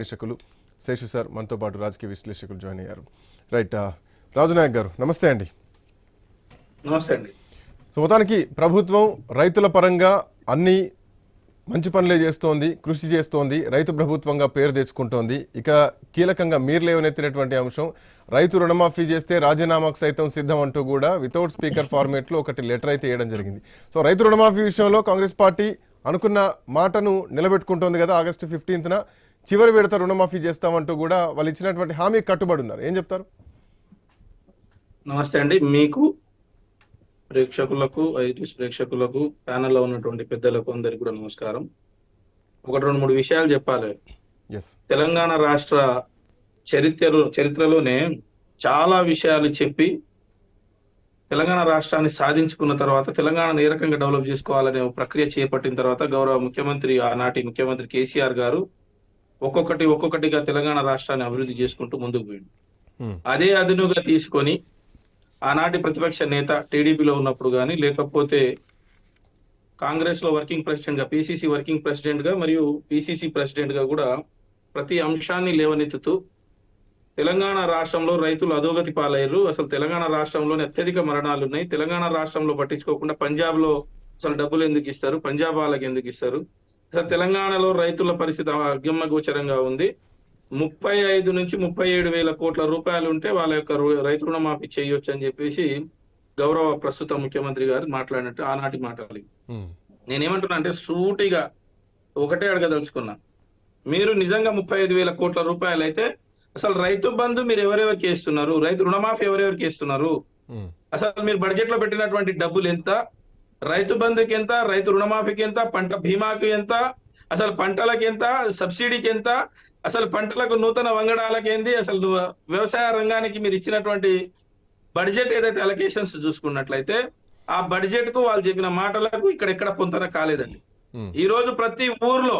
విశ్లేషకులు శేషు సార్ మనతో పాటు రాజకీయ విశ్లేషకులు జాయిన్ అయ్యారు. రైట్ రాజునాయక్ గారు నమస్తే అండి. నమస్తే అండి. సో మొత్తానికి ప్రభుత్వం రైతుల పరంగా అన్ని మంచి పనులే చేస్తోంది కృషి చేస్తోంది రైతు ప్రభుత్వంగా పేరు తెచ్చుకుంటోంది. ఇక కీలకంగా మీరు లేవనెత్తినటువంటి అంశం రైతు రుణమాఫీ చేస్తే రాజీనామాకు సైతం సిద్ధం అంటూ కూడా వితౌట్ స్పీకర్ ఫార్మేట్లో ఒకటి లెటర్ అయితే వేయడం జరిగింది. సో రైతు రుణమాఫీ విషయంలో కాంగ్రెస్ పార్టీ అనుకున్న మాటను నిలబెట్టుకుంటోంది కదా ఆగస్టు ఫిఫ్టీన్త్న. చివరి విడత రుణమాఫీ చేస్తామంటూ కూడా వాళ్ళు ఇచ్చినటువంటి హామీ కట్టుబడి ఉన్నారు. ఏం చెప్తారు? నమస్తే అండి. మీకు ప్రేక్షకులకు ఐటీస్ ప్రేక్షకులకు ప్యానెల్లో ఉన్నటువంటి పెద్దలకు అందరికి కూడా నమస్కారం. ఒకటి రెండు మూడు విషయాలు చెప్పాలి. తెలంగాణ రాష్ట్ర చరిత్రలో చరిత్రలోనే చాలా విషయాలు చెప్పి తెలంగాణ రాష్ట్రాన్ని సాధించుకున్న తర్వాత తెలంగాణను ఏ రకంగా డెవలప్ చేసుకోవాలనే ప్రక్రియ చేపట్టిన తర్వాత గౌరవ ముఖ్యమంత్రి ఆనాటి ముఖ్యమంత్రి కేసీఆర్ గారు ఒక్కొక్కటి ఒక్కొక్కటిగా తెలంగాణ రాష్ట్రాన్ని అభివృద్ధి చేసుకుంటూ ముందుకు పోయింది అదే అదునుగా తీసుకొని ఆనాటి ప్రతిపక్ష నేత టీడీపీలో ఉన్నప్పుడు కానీ లేకపోతే కాంగ్రెస్లో వర్కింగ్ ప్రెసిడెంట్గా పిసిసి వర్కింగ్ ప్రెసిడెంట్గా మరియు పిసిసి ప్రెసిడెంట్గా కూడా ప్రతి అంశాన్ని లేవనెత్తుతూ తెలంగాణ రాష్ట్రంలో రైతులు అధోగతి పాలయ్యారు. అసలు తెలంగాణ రాష్ట్రంలోనే అత్యధిక మరణాలు ఉన్నాయి. తెలంగాణ రాష్ట్రంలో పట్టించుకోకుండా పంజాబ్లో అసలు డబ్బులు ఎందుకు ఇస్తారు? పంజాబ్ వాళ్ళకి ఎందుకు ఇస్తారు? తెలంగాణలో రైతుల పరిస్థితి అగమ్య గోచరంగా ఉంది. ముప్పై ఐదు నుంచి ముప్పై ఏడు వేల కోట్ల రూపాయలు ఉంటే వాళ్ళ యొక్క రైతు రుణమాఫీ చేయొచ్చు అని చెప్పేసి గౌరవ ప్రస్తుత ముఖ్యమంత్రి గారు మాట్లాడినట్టు ఆనాటి మాటలు. నేనేమంటున్నా అంటే సూటిగా ఒకటే అడగదలుచుకున్నా. మీరు నిజంగా ముప్పై ఐదు వేల కోట్ల రూపాయలు అయితే అసలు రైతు బంధు మీరు ఎవరెవరికి ఇస్తున్నారు రైతు రుణమాఫీ ఎవరెవరికి ఇస్తున్నారు అసలు మీరు బడ్జెట్లో పెట్టినటువంటి డబ్బులు ఎంత? రైతు బంధుకి ఎంత రైతు రుణమాఫీకి ఎంత పంట బీమాకి ఎంత అసలు పంటలకి ఎంత సబ్సిడీకి ఎంత అసలు పంటలకు నూతన వంగడాలకి ఏంది అసలు వ్యవసాయ రంగానికి మీరు ఇచ్చినటువంటి బడ్జెట్ ఏదైతే అలొకేషన్స్ చూసుకున్నట్లయితే ఆ బడ్జెట్కు వాళ్ళు చెప్పిన మాటలకు ఇక్కడెక్కడ పొంతన కాలేదండి. ఈ రోజు ప్రతి ఊర్లో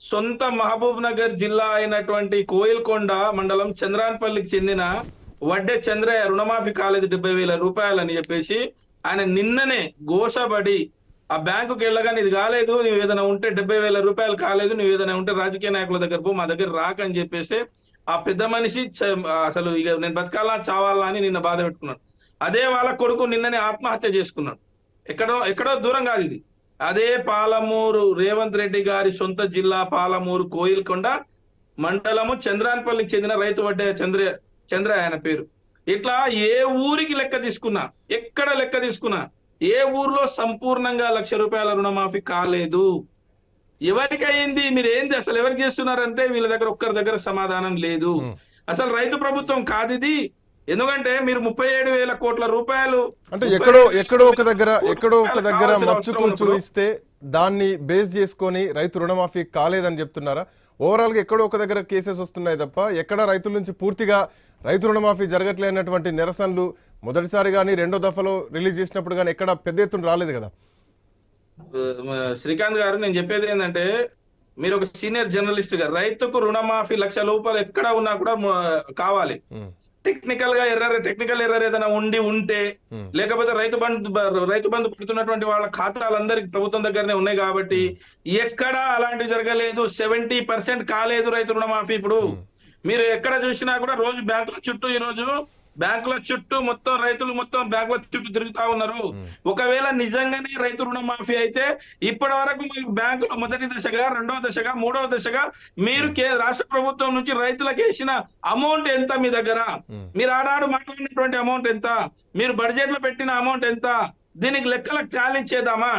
సొంత మహబూబ్ నగర్ జిల్లా అయినటువంటి కోయిల్కొండ మండలం చంద్రాన్పల్లికి చెందిన వడ్డే చంద్రయ్య రుణమాఫీ కాలేదు డెబ్బై వేల రూపాయలు అని చెప్పేసి ఆయన నిన్ననే ఘోషపడి ఆ బ్యాంకుకి వెళ్ళగానే ఇది కాలేదు నువ్వు ఏదైనా ఉంటే డెబ్బై వేల రూపాయలు కాలేదు నువ్వు ఏదైనా ఉంటే రాజకీయ నాయకుల దగ్గర పో మా దగ్గర రాకని చెప్పేస్తే ఆ పెద్ద మనిషి అసలు ఇక నేను బతకాలా చావాలా అని నిన్న బాధ పెట్టుకున్నాడు. అదే వాళ్ళ కొడుకు నిన్ననే ఆత్మహత్య చేసుకున్నాడు. ఎక్కడో ఎక్కడో దూరం కాదు ఇది. అదే పాలమూరు రేవంత్ రెడ్డి గారి సొంత జిల్లా పాలమూరు కోయిల్కొండ మండలము చంద్రాన్పల్లికి చెందిన రైతు వడ్డే చంద్ర చంద్ర ఆయన పేరు. ఇట్లా ఏ ఊరికి లెక్క తీసుకున్నా ఎక్కడ లెక్క తీసుకున్నా ఏ ఊర్లో సంపూర్ణంగా లక్ష రూపాయల రుణమాఫీ కాలేదు. ఎవరికి అయింది మీరు ఏంది అసలు ఎవరికి చేస్తున్నారంటే వీళ్ళ దగ్గర ఒక్కరి దగ్గర సమాధానం లేదు. అసలు రైతు ప్రభుత్వం కాదు ఇది. ఎందుకంటే మీరు ముప్పై ఏడు వేల కోట్ల రూపాయలు అంటే ఎక్కడో ఎక్కడో ఒక దగ్గర ఎక్కడో ఒక దగ్గర మచ్చుకు చూపిస్తే దాన్ని బేస్ చేసుకొని రైతు రుణమాఫీ కాలేదని చెప్తున్నారా? ఓవరాల్గా ఎక్కడో ఒక దగ్గర కేసెస్ వస్తున్నాయి తప్ప ఎక్కడ రైతుల నుంచి పూర్తిగా రైతు రుణమాఫీ జరగట్లేనటువంటి నిరసనలు మొదటిసారి కానీ రెండో దఫలో రిలీజ్ చేసినప్పుడు కానీ ఎక్కడ పెద్ద ఎత్తున రాలేదు కదా? శ్రీకాంత్ గారు నేను చెప్పేది ఏంటంటే మీరు ఒక సీనియర్ జర్నలిస్ట్గా రైతుకు రుణమాఫీ లక్ష రూపాయలు ఎక్కడ ఉన్నా కూడా కావాలి. టెక్నికల్గా ఎర్రర్ టెక్నికల్ ఎర్రర్ ఏదైనా ఉండి ఉంటే లేకపోతే రైతు బంధు రైతు బంధు పెడుతున్నటువంటి వాళ్ళ ఖాతాలందరికి ప్రభుత్వం దగ్గరనే ఉన్నాయి కాబట్టి ఎక్కడ అలాంటివి జరగలేదు. సెవెంటీ పర్సెంట్ కాలేదు రైతు రుణమాఫీ ఇప్పుడు. మీరు ఎక్కడ చూసినా కూడా రోజు బ్యాంకుల చుట్టూ ఈ రోజు బ్యాంకుల చుట్టూ మొత్తం రైతులు మొత్తం బ్యాంకుల చుట్టూ తిరుగుతా ఉన్నారు. ఒకవేళ నిజంగానే రైతు రుణమాఫీ అయితే ఇప్పటి వరకు బ్యాంకులో మొదటి దశగా రెండవ దశగా మూడవ దశగా మీరు కే రాష్ట్ర ప్రభుత్వం నుంచి రైతులకు వేసిన అమౌంట్ ఎంత మీ దగ్గర? మీరు ఆనాడు మాట్లాడినటువంటి అమౌంట్ ఎంత? మీరు బడ్జెట్లో పెట్టిన అమౌంట్ ఎంత? దీనికి లెక్కలకు ఛాలెంజ్ చేద్దామా?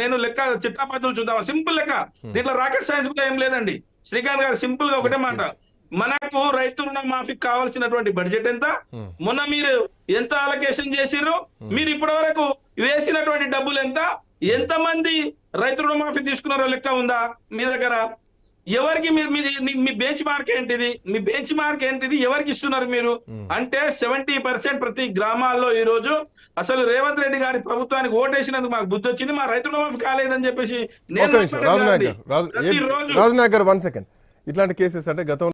నేను లెక్క చిట్టాపత్రులు చూద్దామా? సింపుల్ లెక్క. దీంట్లో రాకెట్ సైన్స్ కూడా ఏం లేదండి. శ్రీకాంత్ గారు సింపుల్గా ఒకటే మాట. మనకు రైతు రుణమాఫీకి కావాల్సినటువంటి బడ్జెట్ ఎంత? ఉమ్, మొన్న మీరు ఎంత అలొకేషన్ చేసిర్రు? మీరు ఇప్పటి వరకు వేసినటువంటి డబ్బులు ఎంత? ఎంత మంది రైతు రుణమాఫీ తీసుకున్నారో లెక్క ఉందా మీ దగ్గర? ఎవరికి మీరు మీ- బెంచ్ మార్క్ ఏంటిది? మీ బెంచ్ మార్క్ ఏంటిది? ఎవరికి ఇస్తున్నారు మీరు? Hmm. అంటే సెవెంటీ పర్సెంట్ ప్రతి గ్రామాల్లో ఈ రోజు అసలు రేవంత్ రెడ్డి గారి ప్రభుత్వానికి ఓటేసినందుకు మాకు బుద్ధి వచ్చింది. మా రైతు రుణమాఫీ కాలేదని చెప్పేసి నేను రాజు వన్ సెకండ్ ఇట్లాంటి కేసెస్ అంటే గతంలో